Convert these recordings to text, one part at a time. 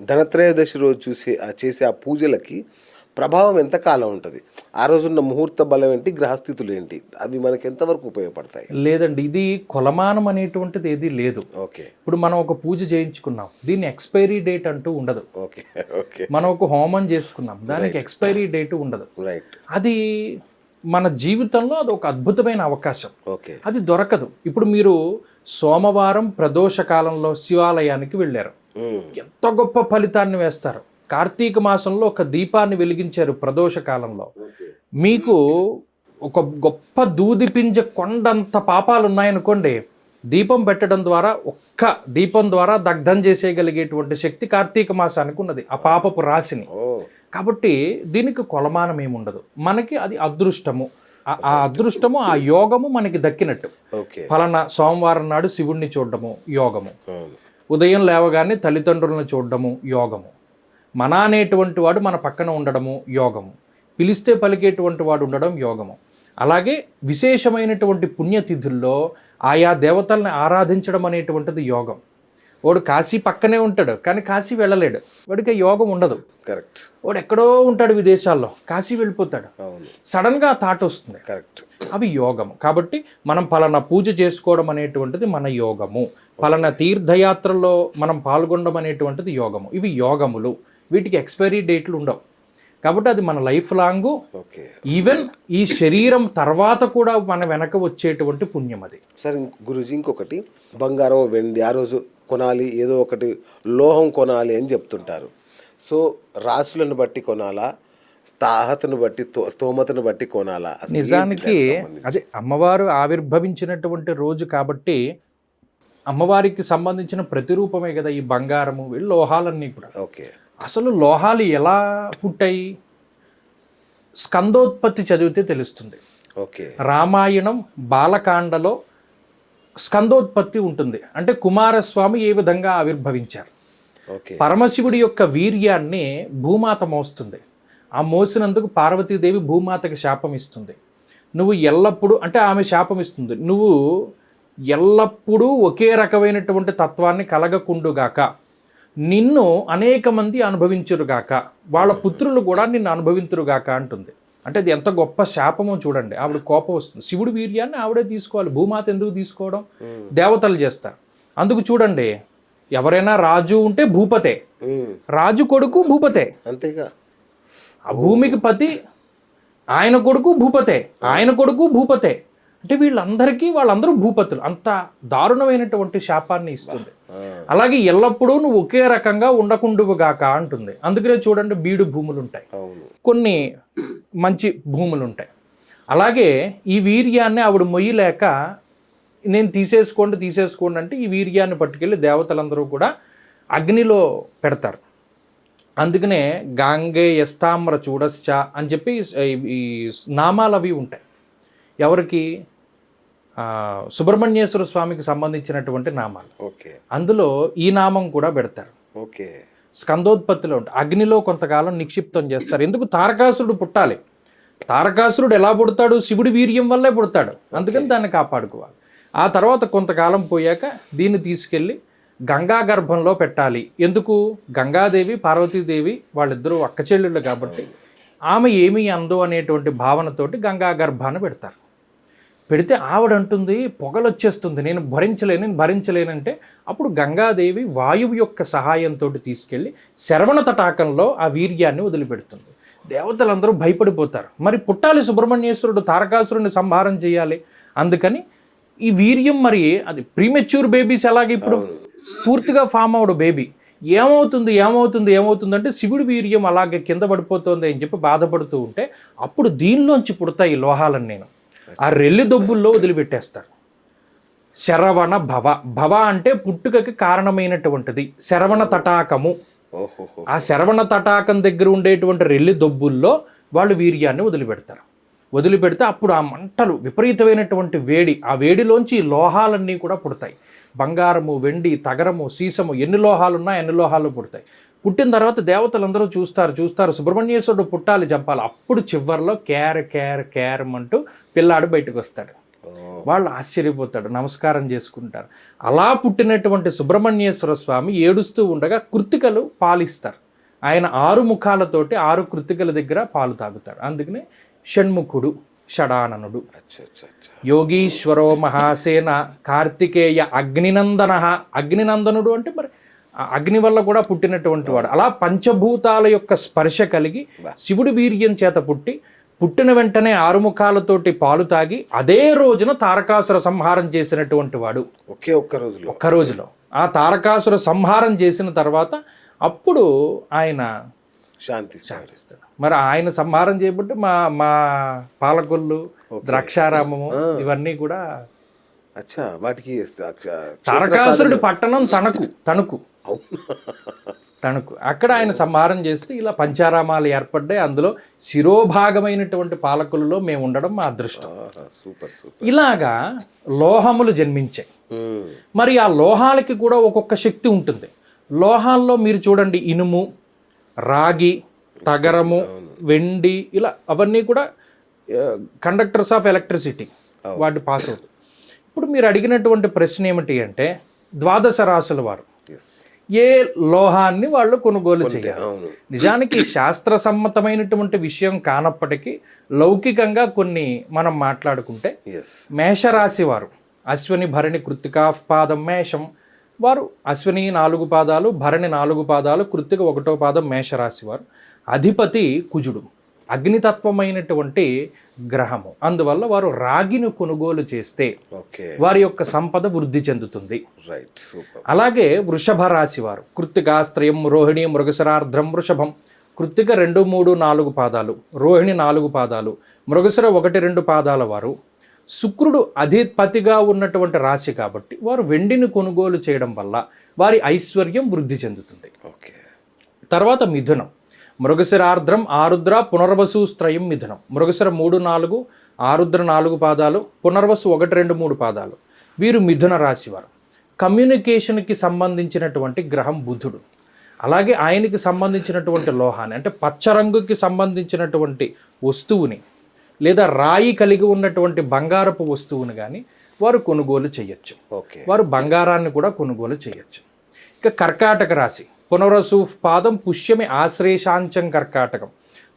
ధనత్రయోదశి రోజు చూసే ఆ చేసే ఆ పూజలకి ప్రభావం ఎంతకాలం ఉంటుంది? ఆ రోజున్న ముహూర్త బలం ఏంటి? గ్రహస్థితులు ఏంటి? అవి మనకి ఎంతవరకు ఉపయోగపడతాయి? లేదండి ఇది కొలమానం అనేటువంటిది ఏది లేదు. ఓకే. ఇప్పుడు మనం ఒక పూజ చేయించుకున్నాం దీన్ని ఎక్స్పైరీ డేట్ అంటూ ఉండదు. Okay okay. మనం ఒక హోమం చేసుకున్నాం దానికి ఎక్స్పైరీ డేట్ ఉండదు. రైట్ అది మన జీవితంలో అది ఒక అద్భుతమైన అవకాశం. ఓకే. అది దొరకదు. ఇప్పుడు మీరు సోమవారం ప్రదోష కాలంలో శివాలయానికి వెళ్ళారు. ఎంత గొప్ప ఫలితాన్ని వేస్తారు? కార్తీక మాసంలో ఒక దీపాన్ని వెలిగించారు ప్రదోష కాలంలో. మీకు ఒక గొప్ప దూది పింజ కొండంత పాపాలు ఉన్నాయనుకోండి దీపం పెట్టడం ద్వారా ఒక్క దీపం ద్వారా దగ్ధం చేసేయగలిగేటువంటి శక్తి కార్తీక మాసానికి ఉన్నది ఆ పాపపు రాశిని. కాబట్టి దీనికి కొలమానం ఏముండదు మనకి అది అదృష్టము. ఆ- అదృష్టము ఆ యోగము మనకి దక్కినట్టు. ఫలానా సోమవారం నాడు శివుణ్ణి చూడడము యోగము. ఉదయం లేవగానే తల్లిదండ్రులను చూడడము యోగము. మన అనేటువంటి వాడు మన పక్కన ఉండడము యోగము. పిలిస్తే పలికేటువంటి వాడు ఉండడం యోగము. అలాగే విశేషమైనటువంటి పుణ్యతిథుల్లో ఆయా దేవతల్ని ఆరాధించడం అనేటువంటిది యోగం. వాడు కాశీ పక్కనే ఉంటాడు కానీ కాశీ వెళ్ళలేడు. వాడికి యోగం ఉండదు. కరెక్ట్. వాడు ఎక్కడో ఉంటాడు విదేశాల్లో కాశీ వెళ్ళిపోతాడు. సడన్గా ఆ థాట్ వస్తుంది. కరెక్ట్. అవి యోగము. కాబట్టి మనం పలానా పూజ చేసుకోవడం అనేటువంటిది మన యోగము. పలానా తీర్థయాత్రలో మనం పాల్గొనడం అనేటువంటిది యోగము. ఇవి యోగములు. వీటికి ఎక్స్పైరీ డేట్లు ఉండవు. కాబట్టి అది మన లైఫ్ లాంగ్. ఓకే. ఈవెన్ ఈ శరీరం తర్వాత కూడా మన వెనక వచ్చేటువంటి పుణ్యం అది. సరే గురూజీ ఇంకొకటి. బంగారం వెండి ఆ రోజు కొనాలి ఏదో ఒకటి లోహం కొనాలి అని చెప్తుంటారు. సో రాసులను బట్టి కొనాలా? స్థాహతను బట్టి స్తోమతను బట్టి కొనాలా? నిజానికి? అదే అమ్మవారు ఆవిర్భవించినటువంటి రోజు కాబట్టి అమ్మవారికి సంబంధించిన ప్రతిరూపమే కదా ఈ బంగారము లోహాలన్నీ కూడా. ఓకే. అసలు లోహాలు ఎలా పుట్టాయి? స్కందోత్పత్తి చదివితే తెలుస్తుంది. ఓకే. రామాయణం బాలకాండలో స్కందోత్పత్తి ఉంటుంది. అంటే కుమారస్వామి ఏ విధంగా ఆవిర్భవించారు? పరమశివుడి యొక్క వీర్యాన్ని భూమాత మోస్తుంది. ఆ మోసినందుకు పార్వతీదేవి భూమాతకి శాపం ఇస్తుంది. నువ్వు ఎల్లప్పుడూ అంటే ఆమె శాపం ఇస్తుంది. నువ్వు ఎల్లప్పుడూ ఒకే రకమైనటువంటి తత్వాన్ని కలగకుండుగాక. నిన్ను అనేక మంది అనుభవించురుగాక. వాళ్ళ పుత్రులు కూడా నిన్ను అనుభవింతురుగాక అంటుంది. అంటే అది ఎంత గొప్ప శాపమో చూడండి. ఆవిడ కోపం వస్తుంది. శివుడి వీర్యాన్ని ఆవిడే తీసుకోవాలి. భూమాత ఎందుకు తీసుకోవడం? దేవతలు చేస్తారు. అందుకు చూడండి ఎవరైనా రాజు ఉంటే భూపతే. రాజు కొడుకు భూపతే. అంతేగా. ఆ భూమికి పతి ఆయన కొడుకు భూపతే. ఆయన కొడుకు భూపతే. అంటే వీళ్ళందరికీ వాళ్ళందరూ భూపతులు. అంత దారుణమైనటువంటి శాపాన్ని ఇస్తుంది. అలాగే ఎల్లప్పుడూ నువ్వు ఒకే రకంగా ఉండకుండువుగాక అంటుంది. అందుకనే చూడండి బీడు భూములు ఉంటాయి కొన్ని మంచి భూములు ఉంటాయి అలాగే ఈ వీర్యాన్ని ఆవిడ మొయ్యలేక నేను తీసేసుకోండి తీసేసుకోండి అంటే ఈ వీర్యాన్ని పట్టుకెళ్ళి దేవతలందరూ కూడా అగ్నిలో పెడతారు. అందుకనే గాంగే యస్తామ్ర చూడశ్చ అని చెప్పి ఈ- నామాలు అవి ఉంటాయి. ఎవరికి? సుబ్రహ్మణ్యేశ్వర స్వామికి సంబంధించినటువంటి నామాలు. ఓకే. అందులో ఈ నామం కూడా పెడతారు. ఓకే. స్కందోత్పత్తిలో ఉంటుంది అగ్నిలో కొంతకాలం నిక్షిప్తం చేస్తారు. ఎందుకు? తారకాసురుడు పుట్టాలి. తారకాసురుడు ఎలా పుడతాడు? శివుడి వీర్యం వల్లే పుడతాడు. అందుకని దాన్ని కాపాడుకోవాలి. ఆ తర్వాత కొంతకాలం పోయాక దీన్ని తీసుకెళ్ళి గంగా గర్భంలో పెట్టాలి. ఎందుకు? గంగాదేవి పార్వతీదేవి వాళ్ళిద్దరూ అక్క చెల్లెళ్ళు కాబట్టి ఆమె ఏమీ అందో అనేటువంటి భావనతోటి గంగా గర్భాన్ని పెడతారు. పెడితే ఆవిడ అంటుంది పొగలొచ్చేస్తుంది. నేను భరించలేను నేను భరించలేనంటే అప్పుడు గంగాదేవి వాయువు యొక్క సహాయంతో తీసుకెళ్ళి శరవణ తటాకంలో ఆ వీర్యాన్ని వదిలిపెడుతుంది. దేవతలందరూ భయపడిపోతారు. మరి పుట్టాలి సుబ్రహ్మణ్యేశ్వరుడు తారకాసురుని సంహారం చేయాలి. అందుకని ఈ వీర్యం మరి అది ప్రీమెచ్యూర్ బేబీస్ ఎలాగ ఇప్పుడు? పూర్తిగా ఫామ్ అవడు బేబీ ఏమవుతుంది ఏమవుతుంది ఏమవుతుంది అంటే శివుడి వీర్యం అలాగే కింద పడిపోతుంది అని చెప్పి బాధపడుతూ ఉంటే అప్పుడు దీనిలోంచి పుడతాయి ఈ లోహాలను నేను. ఆ రెల్లి దొబ్బుల్లో వదిలిపెట్టేస్తారు. శరవణ భవ. భవ అంటే పుట్టుకకి కారణమైనటువంటిది. శరవణ తటాకము. ఆ శరవణ తటాకం దగ్గర ఉండేటువంటి రెల్లి దొబ్బుల్లో వాళ్ళు వీర్యాన్ని వదిలిపెడతారు. వదిలిపెడితే అప్పుడు ఆ మంటలు విపరీతమైనటువంటి వేడి ఆ వేడిలోంచి లోహాలన్నీ కూడా పుడతాయి. బంగారము వెండి తగరము సీసము ఎన్ని లోహాలు ఉన్నా ఎన్ని లోహాలు పుడతాయి. పుట్టిన తర్వాత దేవతలందరూ చూస్తారు చూస్తారు. సుబ్రహ్మణ్యేశ్వరుడు పుట్టాలి చంపాలి అప్పుడు చివర్లో కేర్ కేర్ కేర్ అంటూ పిల్లాడు బయటకు వస్తాడు. వాళ్ళు ఆశ్చర్యపోతాడు నమస్కారం చేసుకుంటారు. అలా పుట్టినటువంటి సుబ్రహ్మణ్యేశ్వర స్వామి ఏడుస్తూ ఉండగా కృతికలు పాలిస్తారు. ఆయన ఆరు ముఖాలతోటి ఆరు కృతికల దగ్గర పాలు తాగుతాడు అందుకనే షణ్ముఖుడు షడాననుడు. యోగీశ్వరో మహాసేన కార్తికేయ అగ్నినందన. అగ్నినందనుడు అంటే మరి అగ్ని వల్ల కూడా పుట్టినటువంటి వాడు. అలా పంచభూతాల యొక్క స్పర్శ కలిగి శివుడి వీర్యం చేత పుట్టి పుట్టిన వెంటనే ఆరుముఖాలతోటి పాలు తాగి అదే రోజున తారకాసుర సంహారం చేసినటువంటి వాడు. ఒకే ఒక్క రోజులో. ఒక్క రోజులో. ఆ తారకాసుర సంహారం చేసిన తర్వాత అప్పుడు ఆయన శాంతి మరి ఆయన సంహారం చేయబట్టి మా మా పాలకొల్లు ద్రాక్షారామము ఇవన్నీ కూడా అచ్చా వాటికి తారకాసురుడి పట్టణం తణుకు తణుకు. తణుకు. అక్కడ ఆయన సంహారం చేస్తే ఇలా పంచారామాలు ఏర్పడ్డాయి. అందులో శిరోభాగమైనటువంటి పాలకులలో మేము ఉండడం మా అదృష్టం. Super super. ఇలాగా లోహములు జన్మించాయి. మరి ఆ లోహాలకి కూడా ఒక్కొక్క శక్తి ఉంటుంది. లోహాల్లో మీరు చూడండి ఇనుము రాగి తగరము వెండి ఇలా అవన్నీ కూడా కండక్టర్స్ ఆఫ్ ఎలక్ట్రిసిటీ వాటి పాస్ అవుతాయి. ఇప్పుడు మీరు అడిగినటువంటి ప్రశ్న ఏమిటి అంటే ద్వాదశ రాసుల వారు. ఏ లోహాన్ని వాళ్ళు కొనుగోలు చేయాలి. నిజానికి శాస్త్ర సమ్మతమైనటువంటి విషయం కానప్పటికీ లౌకికంగా కొన్ని మనం మాట్లాడుకుంటే మేషరాశి వారు అశ్విని భరణి కృత్తికా పాదం మేషం. వారు అశ్విని నాలుగు పాదాలు భరణి నాలుగు పాదాలు కృత్తిక ఒకటో పాదం మేషరాశి వారు అధిపతి కుజుడు. అగ్నితత్వమైనటువంటి గ్రహము. అందువల్ల వారు రాగిని కొనుగోలు చేస్తే వారి యొక్క సంపద వృద్ధి చెందుతుంది. అలాగే వృషభ రాశి వారు కృత్తిక స్త్రయం రోహిణి మృగశరార్ధ్రం వృషభం. కృత్తిక రెండు మూడు నాలుగు పాదాలు రోహిణి నాలుగు పాదాలు మృగశిర ఒకటి రెండు పాదాల వారు. శుక్రుడు అధిపతిగా ఉన్నటువంటి రాశి కాబట్టి వారు వెండిని కొనుగోలు చేయడం వల్ల వారి ఐశ్వర్యం వృద్ధి చెందుతుంది. ఓకే. తర్వాత మిథునం. మృగశిరార్ద్రం ఆరుద్ర పునర్వసు స్త్రయం మిథునం మృగశిర మూడు నాలుగు ఆరుద్ర నాలుగు పాదాలు పునర్వసు ఒకటి రెండు మూడు పాదాలు. వీరు మిథున రాశి వారు కమ్యూనికేషన్కి సంబంధించినటువంటి గ్రహం బుధుడు. అలాగే ఆయనకి సంబంధించినటువంటి లోహాన్ని అంటే పచ్చ రంగుకి సంబంధించినటువంటి వస్తువుని లేదా రాయి కలిగి ఉన్నటువంటి బంగారపు వస్తువుని కానీ వారు కొనుగోలు చేయొచ్చు. ఓకే. వారు బంగారాన్ని కూడా కొనుగోలు చేయొచ్చు. ఇక కర్కాటక రాశి. పునర్వసు పాదం పుష్యమి ఆశ్లేషాంచం కర్కాటకం.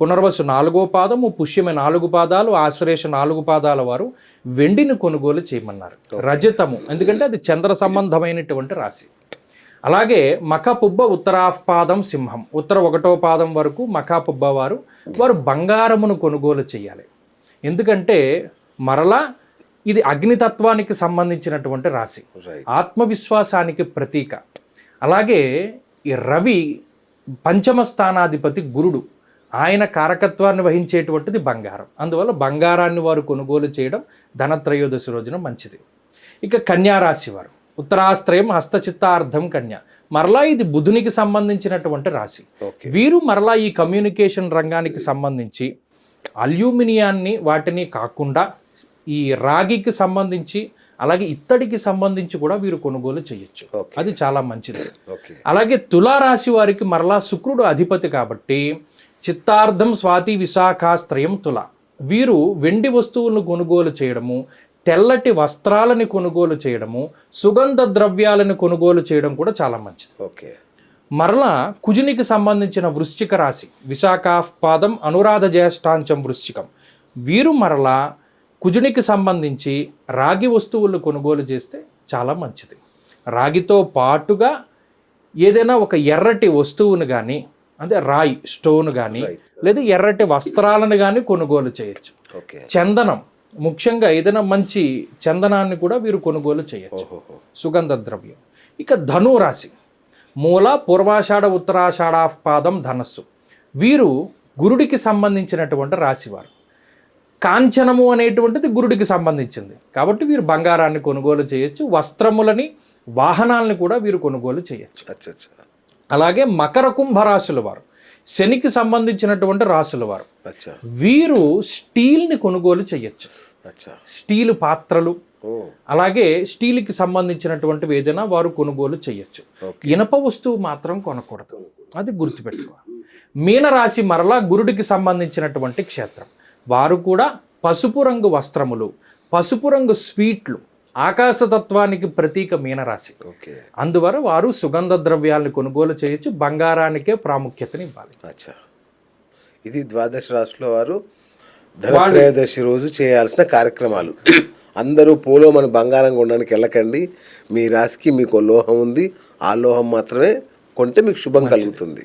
పునర్వసు నాలుగో పాదము పుష్యమి నాలుగు పాదాలు ఆశ్లేష నాలుగు పాదాల వారు వెండిని కొనుగోలు చేయమన్నారు. రజతము ఎందుకంటే అది చంద్ర సంబంధమైనటువంటి రాశి. అలాగే మఖపుబ్బ ఉత్తరాపాదం సింహం. ఉత్తర ఒకటో పాదం వరకు మఖాపుబ్బ వారు వారు బంగారమును కొనుగోలు చేయాలి. ఎందుకంటే మరలా ఇది అగ్నితత్వానికి సంబంధించినటువంటి రాశి. ఆత్మవిశ్వాసానికి ప్రతీక. అలాగే ఈ రవి పంచమ స్థానాధిపతి గురుడు. ఆయన కారకత్వాన్ని వహించేటువంటిది బంగారం. అందువల్ల బంగారాన్ని వారు కొనుగోలు చేయడం ధనత్రయోదశి రోజున మంచిది. ఇక కన్యా రాశి వారు. ఉత్తరాశ్రయం హస్తచిత్తార్థం కన్య. మరలా ఇది బుధునికి సంబంధించినటువంటి రాశి. వీరు మరలా ఈ కమ్యూనికేషన్ రంగానికి సంబంధించి అల్యూమినియాన్ని వాటిని కాకుండా ఈ రాగికి సంబంధించి అలాగే ఇత్తడికి సంబంధించి కూడా వీరు కొనుగోలు చేయొచ్చు. అది చాలా మంచిది. ఓకే. అలాగే తులారాశి వారికి మరలా శుక్రుడు అధిపతి కాబట్టి చిత్తార్థం స్వాతి విశాఖ స్త్రయం తుల. వీరు వెండి వస్తువులను కొనుగోలు చేయడము తెల్లటి వస్త్రాలని కొనుగోలు చేయడము సుగంధ ద్రవ్యాలను కొనుగోలు చేయడం కూడా చాలా మంచిది. ఓకే. మరలా కుజునికి సంబంధించిన వృశ్చిక రాశి విశాఖ పాదం అనురాధ జ్యేష్ఠాంచం వృశ్చికం. వీరు మరలా కుజునికి సంబంధించి రాగి వస్తువులు కొనుగోలు చేస్తే చాలా మంచిది. రాగితో పాటుగా ఏదైనా ఒక ఎర్రటి వస్తువును కానీ అంటే రాయి స్టోన్ కానీ లేదా ఎర్రటి వస్త్రాలను కానీ కొనుగోలు చేయొచ్చు. ఓకే. చందనం ముఖ్యంగా ఏదైనా మంచి చందనాన్ని కూడా వీరు కొనుగోలు చేయొచ్చు. సుగంధ ద్రవ్యం ఇక ధను రాశి మూల పూర్వాషాఢ ఉత్తరాషాఢ పాదం ధనస్సు. వీరు గురుడికి సంబంధించినటువంటి రాశివారు. కాంచనము అనేటువంటిది గురుడికి సంబంధించింది. కాబట్టి వీరు బంగారాన్ని కొనుగోలు చేయొచ్చు వస్త్రములని వాహనాలను కూడా వీరు కొనుగోలు చేయొచ్చు. అచ్చా అచ్చా అలాగే మకర కుంభ రాశుల వారు శనికి సంబంధించినటువంటి రాశుల వారు వీరు స్టీల్ని కొనుగోలు చేయొచ్చు. స్టీలు పాత్రలు అలాగే స్టీల్కి సంబంధించినటువంటివి ఏదైనా వారు కొనుగోలు చేయొచ్చు. ఇనప వస్తువు మాత్రం కొనకూడదు. అది గుర్తుపెట్టుకోవాలి. మీనరాశి మరలా గురుడికి సంబంధించినటువంటి క్షేత్రం. వారు కూడా పసుపు రంగు వస్త్రములు పసుపు రంగు స్వీట్లు ఆకాశతత్వానికి ప్రతీక మీనరాశి. ఓకే. అందువల్ల వారు సుగంధ ద్రవ్యాలను కొనుగోలు చేయొచ్చు బంగారానికే ప్రాముఖ్యతని ఇవ్వాలి అచ్చా. ఇది ద్వాదశ రాశుల వారు ధనత్రయోదశి రోజు చేయాల్సిన కార్యక్రమాలు. అందరూ పోలో మన బంగారం కొనడానికి వెళ్ళకండి. మీ రాశికి మీకు లోహం ఉంది. ఆ లోహం మాత్రమే కొంటే మీకు శుభం కలుగుతుంది.